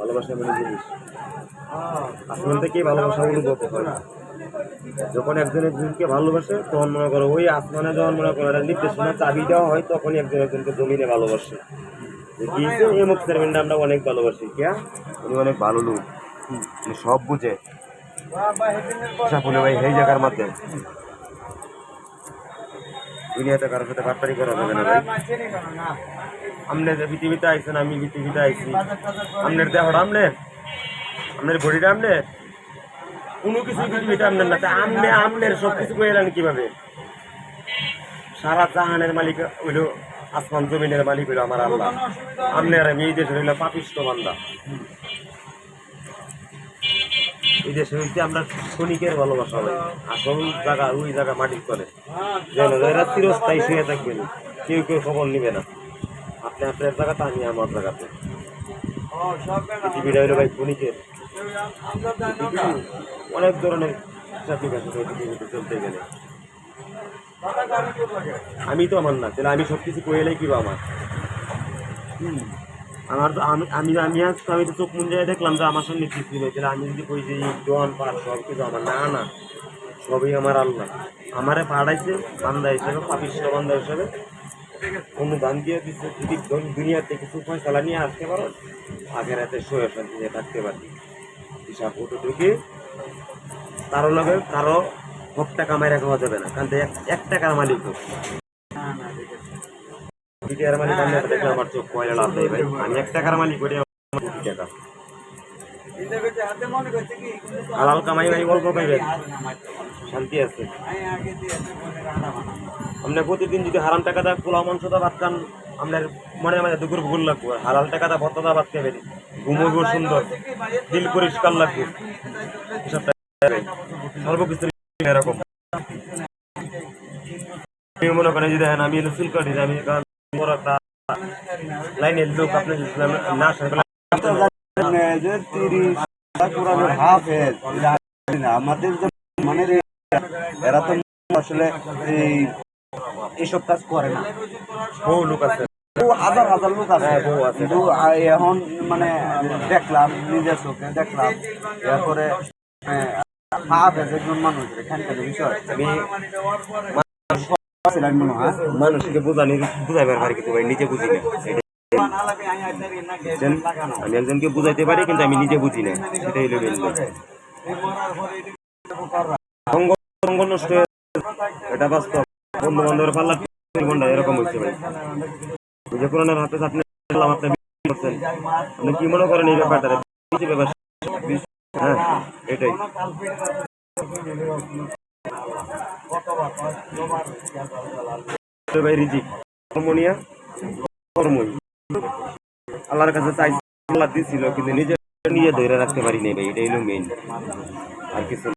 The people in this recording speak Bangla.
ভালোবাসা মানে থেকেই ভালোবাসা অনুভব হয়। যখন একজন একজনকে ভালোবাসে, তখন মনে করো ওই আসমানে যখন মনে করো একটা নির্দেশনা, চাবি দেওয়া হয়, তখনই একজন একজনকে জমিনে ভালোবাসে। যে এই মুখ চেয়ারম্যানটা আমরা অনেক ভালোবাসি কিয়া উনি অনেক ভালো লোক। সব বুঝে। সাফুলে ভাই, এই জায়গার মধ্যে দুনিয়াতে কারোর সাথে বাটপারি করা যাবে না ভাই। আমনে যে পৃথিবীতে আইছেন, আমি পৃথিবীতে আইছি। আমনের দেহটা আমনের আমনের ঘড়িটা আমনের কোনো কিছু পৃথিবীতে আমনের না। তা আমনে, আমনের সব কিছু করে এলেন কীভাবে? সারা জাহানের মালিক হইল, আসমান জমিনের মালিক হইল আমার আল্লাহ। আমনের আমি এই দেশের হইল পাপিষ্ট বান্দা। এই দেশে হইতে আমরা ক্ষণিকের ভালোবাসা হয়। আসল জায়গা, ওই জায়গা মাটির তলে যেন এরা চিরস্থায়ী শুয়ে থাকবেন কেউ কেউ খবর নিবে না। আপনি আপনার জায়গাতে, আমি আমার জায়গাতে। পৃথিবীটা হইল ভাই ক্ষণিকের অনেক ধরনের ট্রাফিক আছে পৃথিবীতে চলতে গেলে। আমি তো আমার না, তাহলে আমি সব কিছু কইলেই কি বা আমার। হুম। আমার তো আমি আমি আমি আজ তো আমি তো চোখ মুঞ্জায় দেখলাম যে আমার সঙ্গে কিছু হয়েছিল আমি যদি কই যে ডন পার সব কিছু আমার না না, সবই আমার আল্লাহ। আমারে পাঠাইছে বান্দা হিসেবে পাপিষ্ট বান্দা হিসেবে। অনুদান দিয়ে দিচ্ছে যদি দুনিয়াতে কিছু ফয়সালা নিয়ে আসতে পারো, আগের হাতে শোয়ে শান্তিতে থাকতে পারি। হিসাব ওটুকুকে কারও লগে কারও সব টাকা মাইরা খাওয়া যাবে না। কারণ এক টাকার মালিক হোক আমি আমি প্রতিদিন যদি হারাম টাকা দা পোলাও, মাংস দা ভাত খান আপনার মনে মনে দুপুর ভুল লাগবো। হালাল টাকা দা ভত্তা দা ভাত খাবেন ঘুমোব সুন্দর। দিল পরিষ্কার লাগবে। এরকম। আপনি মনে করেন যদি আমি আমি লাইনের লোক আপনি না আমাদের যে মানে এরা তো আসলে এই এইসব কাজ করে না বহু লোক আছে হাজার হাজার লোক আছে। হ্যাঁ, বহু আছে। কিন্তু এখন মানে দেখলাম নিজের চোখে দেখলাম এরপরে হাফেজ একজন মানুষ এখানকার বিষয় আমি ছিলেন মনে হয় মানুষকে বোঝানি বুঝাইবার পারি কিন্তু ভাই নিজে বুঝি না। আমি একজনকে বুঝাইতে পারি কিন্তু আমি নিজে বুঝি না। সেটাই হলো সঙ্গ সঙ্গ নষ্ট এটা বাস্তব। বন্ধু বান্ধবের পাল্লা জীবনটা এরকম হচ্ছে ভাই। নিজে কোরআনের হাতে আপনি আপনি করছেন আপনি কি মনে করেন এই ব্যাপারটা হ্যাঁ এটাই। ভাই রিজি আল্লাহর কাছে চাই, আল্লাহ দিছিল, কিন্তু নিজে নিজে ধরে রাখতে পারি নাই ভাই, এটাই হলো মেইন আর কিছু।